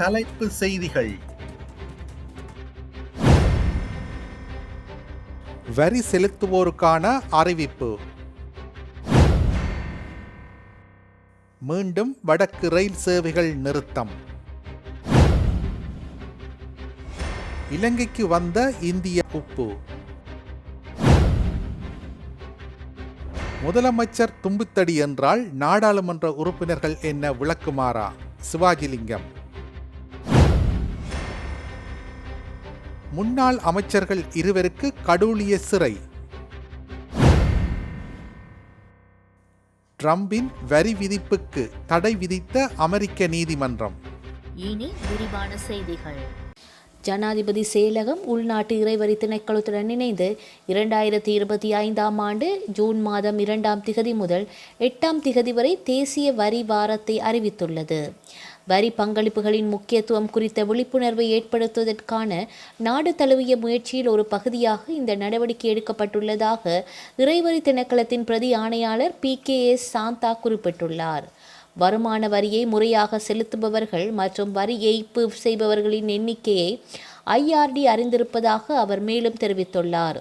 தலைப்பு செய்திகள். வரி செலுத்துவோருக்கான அறிவிப்பு. மீண்டும் வடக்கு ரயில் சேவைகள் நிறுத்தம். இலங்கைக்கு வந்த இந்திய உப்பு. முதலமைச்சர் தும்புத்தடி என்றால் நாடாளுமன்ற உறுப்பினர்கள் என்ன விளக்குமாறா? சிவாஜிலிங்கம். முன்னாள் அமைச்சர்கள் இருவருக்கு கடூழிய சிறை. ட்ரம்பின் வரி விதிப்புக்கு தடை விதித்த அமெரிக்க நீதிமன்றம். இனி விரிவான செய்திகள். ஜனாதிபதி செயலகம் உள்நாட்டு இறைவரி திணைக்களத்துடன் இணைந்து இரண்டாயிரத்தி இருபத்தி ஐந்தாம் ஆண்டு ஜூன் மாதம் இரண்டாம் திகதி முதல் எட்டாம் திகதி வரை தேசிய வரி வாரத்தை அறிவித்துள்ளது. வரி பங்களிப்புகளின் முக்கியத்துவம் குறித்த விழிப்புணர்வை ஏற்படுத்துவதற்கான நாடு தழுவிய முயற்சியில் ஒரு பகுதியாக இந்த நடவடிக்கை எடுக்கப்பட்டுள்ளதாக இறைவரி திணைக்களத்தின் பிரதி ஆணையாளர் பி கே எஸ் சாந்தா குறிப்பிட்டுள்ளார். வருமான வரியை முறையாக செலுத்துபவர்கள் மற்றும் வரி ஏய்ப்பு செய்பவர்களின் எண்ணிக்கையை ஐஆர்டி அறிந்திருப்பதாக அவர் மேலும் தெரிவித்துள்ளார்.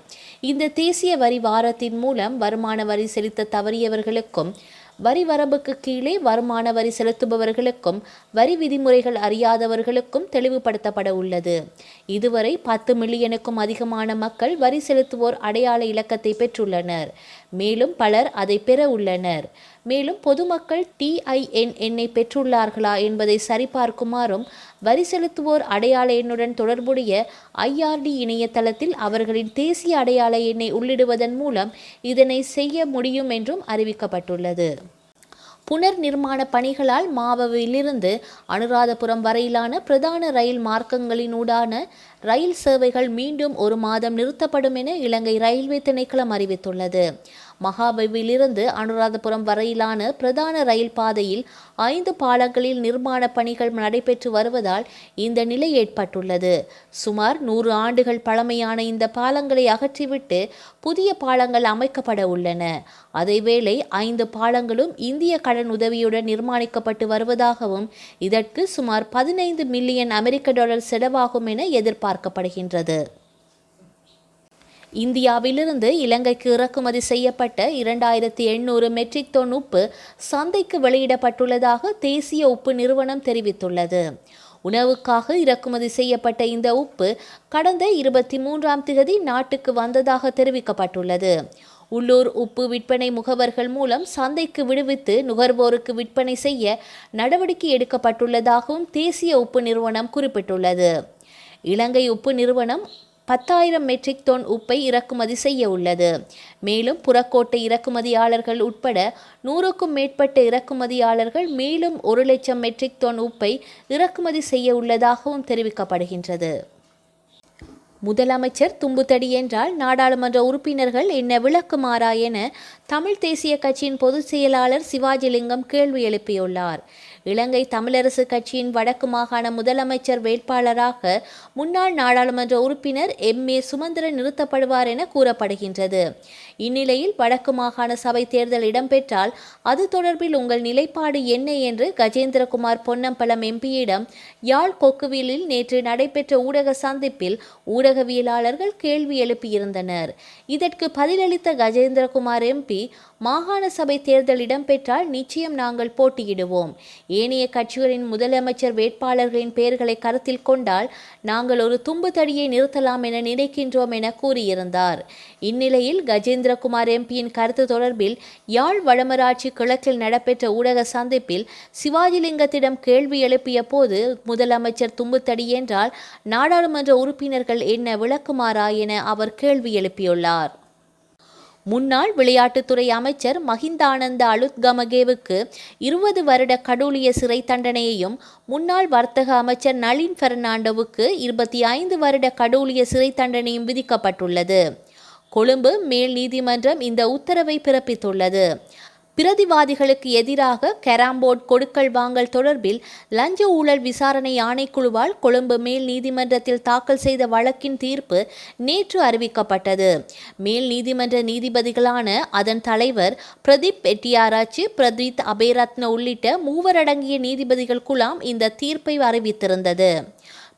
இந்த தேசிய வரி வாரத்தின் மூலம் வருமான வரி செலுத்த தவறியவர்களுக்கும் வரி வரம்புக்கு கீழே வருமான வரி செலுத்துபவர்களுக்கும் வரி விதிமுறைகள் அறியாதவர்களுக்கும் தெளிவுபடுத்தப்பட உள்ளது. இதுவரை பத்து மில்லியனுக்கும் அதிகமான மக்கள் வரி செலுத்துவோர் அடையாள இலக்கத்தை பெற்றுள்ளனர். மேலும் பலர் அதை பெற உள்ளனர். மேலும் பொதுமக்கள் டிஐஎன் எண்ணை பெற்றுள்ளார்களா என்பதை சரிபார்க்குமாறும் வரி செலுத்துவோர் அடையாள எண்ணுடன் தொடர்புடைய ஐஆர்டி இணையதளத்தில் அவர்களின் தேசிய அடையாள எண்ணை உள்ளிடுவதன் மூலம் இதனை செய்ய முடியும் என்றும் அறிவிக்கப்பட்டுள்ளது. புனர் நிர்மாண பணிகளால் மாவவிலிருந்து அனுராதபுரம் வரையிலான பிரதான ரயில் மார்க்கங்களினூடான ரயில் சேவைகள் மீண்டும் ஒரு மாதம் நிறுத்தப்படும் என இலங்கை ரயில்வே திணைக்களம் அறிவித்துள்ளது. மகாபவிலிருந்து அனுராதபுரம் வரையிலான பிரதான ரயில் பாதையில் ஐந்து பாலங்களில் நிர்மாண பணிகள் நடைபெற்று வருவதால் இந்த நிலை ஏற்பட்டுள்ளது. சுமார் நூறு ஆண்டுகள் பழமையான இந்த பாலங்களை அகற்றிவிட்டு புதிய பாலங்கள் அமைக்கப்பட உள்ளன. அதேவேளை ஐந்து பாலங்களும் இந்திய கடன் உதவியுடன் நிர்மாணிக்கப்பட்டு வருவதாகவும் இதற்கு சுமார் பதினைந்து மில்லியன் அமெரிக்க டாலர் செலவாகும் என எதிர்பார்க்கப்படுகின்றது. இந்தியாவிலிருந்து இலங்கைக்கு இறக்குமதி செய்யப்பட்ட இரண்டாயிரத்தி எண்ணூறு மெட்ரிக் டன் உப்பு சந்தைக்கு வெளியிடப்பட்டுள்ளதாக தேசிய உப்பு நிறுவனம் தெரிவித்துள்ளது. உணவுக்காக இறக்குமதி செய்யப்பட்ட இந்த உப்பு கடந்த இருபத்தி மூன்றாம் தேதி நாட்டுக்கு வந்ததாக தெரிவிக்கப்பட்டுள்ளது. உள்ளூர் உப்பு விற்பனை முகவர்கள் மூலம் சந்தைக்கு விடுவித்து நுகர்வோருக்கு விற்பனை செய்ய நடவடிக்கை எடுக்கப்பட்டுள்ளதாகவும் தேசிய உப்பு நிறுவனம் குறிப்பிட்டுள்ளது. இலங்கை உப்பு நிறுவனம் பத்தாயிரம் மெட்ரிக் டன் உப்பை இறக்குமதி செய்ய உள்ளது. மேலும் புறக்கோட்டை இறக்குமதியாளர்கள் உட்பட நூறுக்கும் மேற்பட்ட இறக்குமதியாளர்கள் மேலும் ஒரு லட்சம் மெட்ரிக் டன் உப்பை இறக்குமதி செய்ய உள்ளதாகவும் தெரிவிக்கப்படுகின்றது. முதலமைச்சர் தும்புத்தடி என்றால் நாடாளுமன்ற உறுப்பினர்கள் என்ன விளக்குமாறா என தமிழ் தேசிய கட்சியின் பொதுச் செயலாளர் சிவாஜிலிங்கம் கேள்வி எழுப்பியுள்ளார். இலங்கை தமிழரசு கட்சியின் வடக்கு மாகாண முதலமைச்சர் வேட்பாளராக முன்னாள் நாடாளுமன்ற உறுப்பினர் எம். ஏ. சுமந்திரன் நிறுத்தப்படுவார் என கூறப்படுகின்றது. இந்நிலையில் வடக்கு மாகாண சபை தேர்தல் இடம்பெற்றால் அது தொடர்பில் உங்கள் நிலைப்பாடு என்ன என்று கஜேந்திரகுமார் பொன்னம்பலம் எம்பியிடம் யாழ் கொக்குவிலில் நேற்று நடைபெற்ற ஊடக சந்திப்பில் ஊடகவியலாளர்கள் கேள்வி எழுப்பியிருந்தனர். இதற்கு பதிலளித்த கஜேந்திரகுமார் எம்பி மாகாண சபை தேர்தல் இடம்பெற்றால் நிச்சயம் நாங்கள் போட்டியிடுவோம். ஏனைய கட்சிகளின் முதலமைச்சர் வேட்பாளர்களின் பெயர்களை கருத்தில் கொண்டால் நாங்கள் ஒரு தும்பு தடியை நிறுத்தலாம் என நினைக்கின்றோம் என கூறியிருந்தார். இந்நிலையில் கஜேந்திரகுமார் எம்பியின் கருத்து தொடர்பில் யாழ் வடமராட்சி கிழக்கில் நடைபெற்ற ஊடக சந்திப்பில் சிவாஜிலிங்கத்திடம் கேள்வி எழுப்பிய போது முதலமைச்சர் தும்புத்தடி என்றால் நாடாளுமன்ற உறுப்பினர்கள் என்ன விளக்குமாறா என அவர் கேள்வி எழுப்பியுள்ளார். முன்னாள் விளையாட்டுத்துறை அமைச்சர் மஹிந்தானந்த அலுத்கமகேவுக்கு இருபது வருட கடூழிய சிறை தண்டனையையும் முன்னாள் வர்த்தக அமைச்சர் நளின் பெர்னாண்டோவுக்கு இருபத்தி ஐந்து வருட கடூழிய சிறை தண்டனையும் விதிக்கப்பட்டுள்ளது. கொழும்பு மேல் நீதிமன்றம் இந்த உத்தரவை பிறப்பித்துள்ளது. பிரதிவாதிகளுக்கு எதிராக கராம்போர்ட் கொடுக்கல் வாங்கல் தொடர்பில் லஞ்ச ஊழல் விசாரணை ஆணைக்குழுவால் கொழும்பு மேல் நீதிமன்றத்தில் தாக்கல் செய்த வழக்கின் தீர்ப்பு நேற்று அறிவிக்கப்பட்டது. மேல் நீதிமன்ற நீதிபதிகளான அதன் தலைவர் பிரதீப் எட்டியாராச்சி பிரதீத் அபேரத்ன உள்ளிட்ட மூவரடங்கிய நீதிபதிகள் குழாம் இந்த தீர்ப்பை அறிவித்திருந்தது.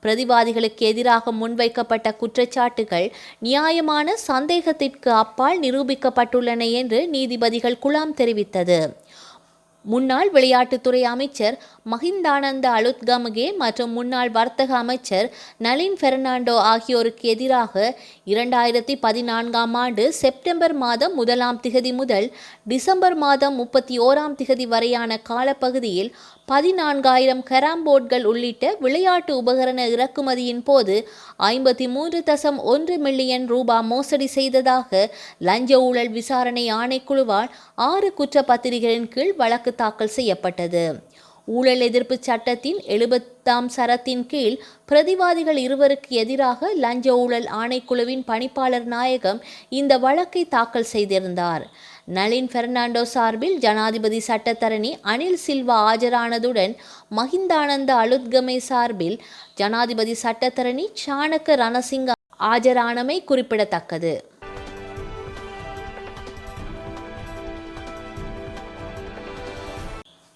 பிரதிவாதிகளுக்கு எதிராக முன்வைக்கப்பட்ட குற்றச்சாட்டுகள் நியாயமான சந்தேகத்திற்கு அப்பால் நிரூபிக்கப்பட்டுள்ளன என்று நீதிபதிகள் குழாம் தெரிவித்தது. முன்னாள் விளையாட்டுத்துறை அமைச்சர் மஹிந்தானந்த அலுத்கமகே மற்றும் முன்னாள் வர்த்தக அமைச்சர் நளின் பெர்னாண்டோ ஆகியோருக்கு எதிராக இரண்டாயிரத்தி பதினான்காம் ஆண்டு செப்டம்பர் மாதம் முதலாம் திகதி முதல் டிசம்பர் மாதம் முப்பத்தி ஓராம் திகதி வரையான காலப்பகுதியில் பதினான்காயிரம் கராம்போர்ட்கள் உள்ளிட்ட விளையாட்டு உபகரண இறக்குமதியின் போது ஐம்பத்தி மூன்று தசம் ஒன்று மில்லியன் ரூபாய் மோசடி செய்ததாக லஞ்ச ஊழல் விசாரணை ஆணைக்குழுவால் ஆறு குற்றப்பத்திரிகைகளின் கீழ் வழக்கு தாக்கல் செய்யப்பட்டது. ஊழல் எதிர்ப்பு சட்டத்தின் எழுபத்தாம் சரத்தின் கீழ் பிரதிவாதிகள் இருவருக்கு எதிராக லஞ்ச ஊழல் ஆணைக்குழுவின் பணிப்பாளர் நாயகம் இந்த வழக்கை தாக்கல் செய்திருந்தார். நளின் பெர்னாண்டோ சார்பில் ஜனாதிபதி சட்டத்தரணி அனில் சில்வா ஆஜரானதுடன் மஹிந்தானந்த அலுத்கமே சார்பில் ஜனாதிபதி சட்டத்தரணி சாணக்க ரணசிங்க ஆஜரானமை குறிப்பிடத்தக்கது.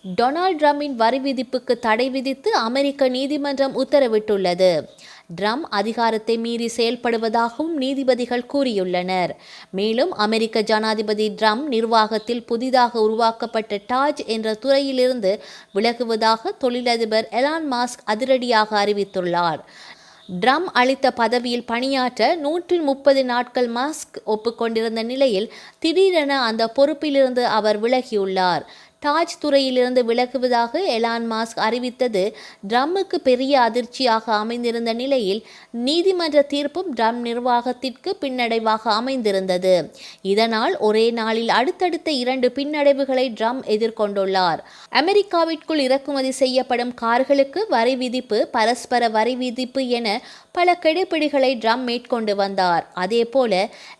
டொனால்ட் ட்ரம்பின் வரி விதிப்புக்கு தடை விதித்து அமெரிக்க நீதிமன்றம் உத்தரவிட்டுள்ளது. ட்ரம் அதிகாரத்தை மீறி செயல்படுவதாகவும் நீதிபதிகள் கூறியுள்ளனர். மேலும் அமெரிக்க ஜனாதிபதி ட்ரம் நிர்வாகத்தில் புதிதாக உருவாக்கப்பட்ட டாஜ் என்ற துறையிலிருந்து விலகுவதாக தொழிலதிபர் எலான் மாஸ்க் அதிரடியாக அறிவித்துள்ளார். ட்ரம் அளித்த பதவியில் பணியாற்ற நூற்றி முப்பது நாட்கள் மாஸ்க் ஒப்புக்கொண்டிருந்த நிலையில் திடீரென அந்த பொறுப்பிலிருந்து அவர் விலகியுள்ளார். டாஜ் துறையிலிருந்து விலகுவதாக எலான் மாஸ்க் அறிவித்தது. ட்ரம்முக்கு பெரிய அதிர்ச்சியாக அமைந்திருந்த நிலையில் நீதிமன்ற தீர்ப்பும் ட்ரம் நிர்வாகத்திற்கு பின்னடைவாக அமைந்திருந்தது. இதனால் ஒரே நாளில் அடுத்தடுத்த இரண்டு பின்னடைவுகளை ட்ரம் எதிர்கொண்டுள்ளார். அமெரிக்காவிற்குள் இறக்குமதி செய்யப்படும் கார்களுக்கு வரி விதிப்பு பரஸ்பர வரி விதிப்பு என பல கெடுபிடிகளை ட்ரம் மேற்கொண்டு வந்தார். அதேபோல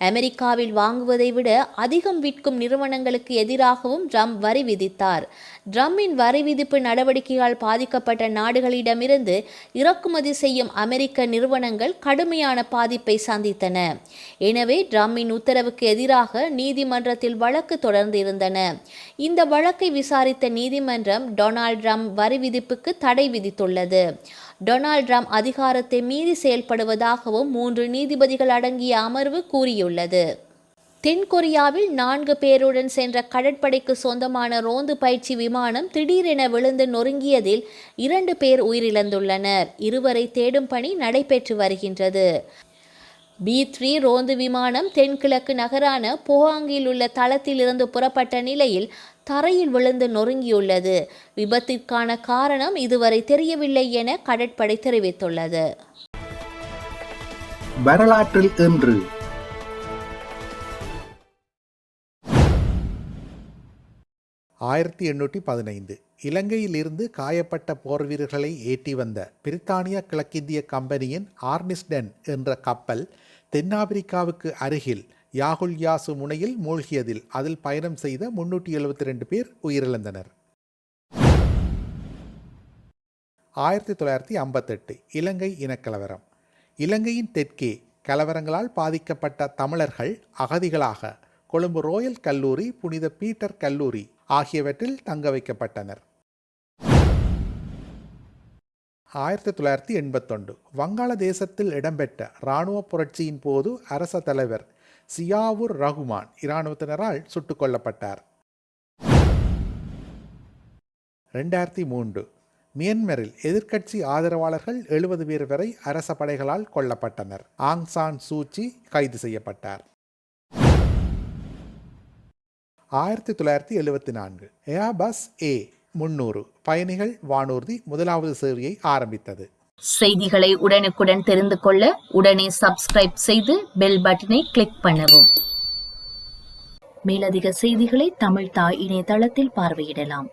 அமெரிக்காவில் வாங்குவதை விட அதிகம் விற்கும் நிறுவனங்களுக்கு எதிராகவும் ட்ரம் வரி விதித்தார். ட்ரம்மின் வரி விதிப்பு நடவடிக்கையால் பாதிக்கப்பட்ட நாடுகளிடமிருந்து இறக்குமதி செய்யும் அமெரிக்க நிறுவனங்கள் கடுமையான பாதிப்பை சந்தித்தன. எனவே ட்ரம்மின் உத்தரவுக்கு எதிராக நீதிமன்றத்தில் வழக்கு தொடர்ந்து இருந்தன. இந்த வழக்கை விசாரித்த நீதிமன்றம் டொனால்ட் ட்ரம்ப் வரி விதிப்புக்கு தடை விதித்துள்ளது. டொனால்ட் ட்ரம்ப் அதிகாரத்தை மீறி செயல்படுவதாகவும் மூன்று நீதிபதிகள் அடங்கிய அமர்வு கூறியுள்ளது. தென்கொரியாவில் நான்கு பேருடன் சென்ற கடற்படைக்கு சொந்தமான ரோந்து பயிற்சி விமானம் திடீரென விழுந்து நொறுங்கியதில் இரண்டு பேர் உயிரிழந்துள்ளனர். இருவரை தேடும் பணி நடைபெற்று வருகின்றது. பி த்ரீ ரோந்து விமானம் தென்கிழக்கு நகரான போஹாங்கில் உள்ள தளத்திலிருந்து புறப்பட்ட நிலையில் தரையில் விழுந்து நொறுங்கியுள்ளது. விபத்திற்கான காரணம் இதுவரை தெரியவில்லை என கடற்படை தெரிவித்துள்ளது. வரலாற்றில் இன்று ஆயிரத்தி எண்ணூற்றி பதினைந்து. இலங்கையிலிருந்து காயப்பட்ட போர் வீரர்களை ஏற்றி வந்த பிரித்தானிய கிழக்கிந்திய கம்பெனியின் ஆர்னிஸ்டன் என்ற கப்பல் தென்னாப்பிரிக்காவுக்கு அருகில் யாகுல் யாசு முனையில் மூழ்கியதில் அதில் பயணம் செய்த முன்னூற்றி எழுபத்தி ரெண்டு பேர் உயிரிழந்தனர். ஆயிரத்தி தொள்ளாயிரத்தி ஐம்பத்தெட்டு இலங்கை இனக்கலவரம். இலங்கையின் தெற்கே கலவரங்களால் பாதிக்கப்பட்ட தமிழர்கள் அகதிகளாக கொழும்பு ரோயல் கல்லூரி புனித பீட்டர் கல்லூரி ஆகியவற்றில் தங்க வைக்கப்பட்டனர். ஆயிரத்தி தொள்ளாயிரத்தி எண்பத்தொன்று வங்காளதேசத்தில் இடம்பெற்ற இராணுவ புரட்சியின் போது அரச தலைவர் சியாவுர் ரகுமான் இராணுவத்தினரால் சுட்டுக் கொல்லப்பட்டார். ரெண்டாயிரத்தி மூன்று மியன்மரில் எதிர்க்கட்சி ஆதரவாளர்கள் எழுபது பேர் வரை அரச படைகளால் கொல்லப்பட்டனர். ஆங் சான் சூச்சி கைது செய்யப்பட்டார். ஆயிரத்தி தொள்ளாயிரத்தி எழுபத்தி நான்கு ஏபஸ் ஏ முன்னூறு பயணிகள் வானூர்தி முதலாவது சேவையை ஆரம்பித்தது. செய்திகளை உடனுக்குடன் தெரிந்து கொள்ள உடனே சப்ஸ்கிரைப் செய்து பெல் பட்டனை கிளிக் பண்ணவும். மேலதிக செய்திகளை தமிழ் தாய் இணையதளத்தில் பார்வையிடலாம்.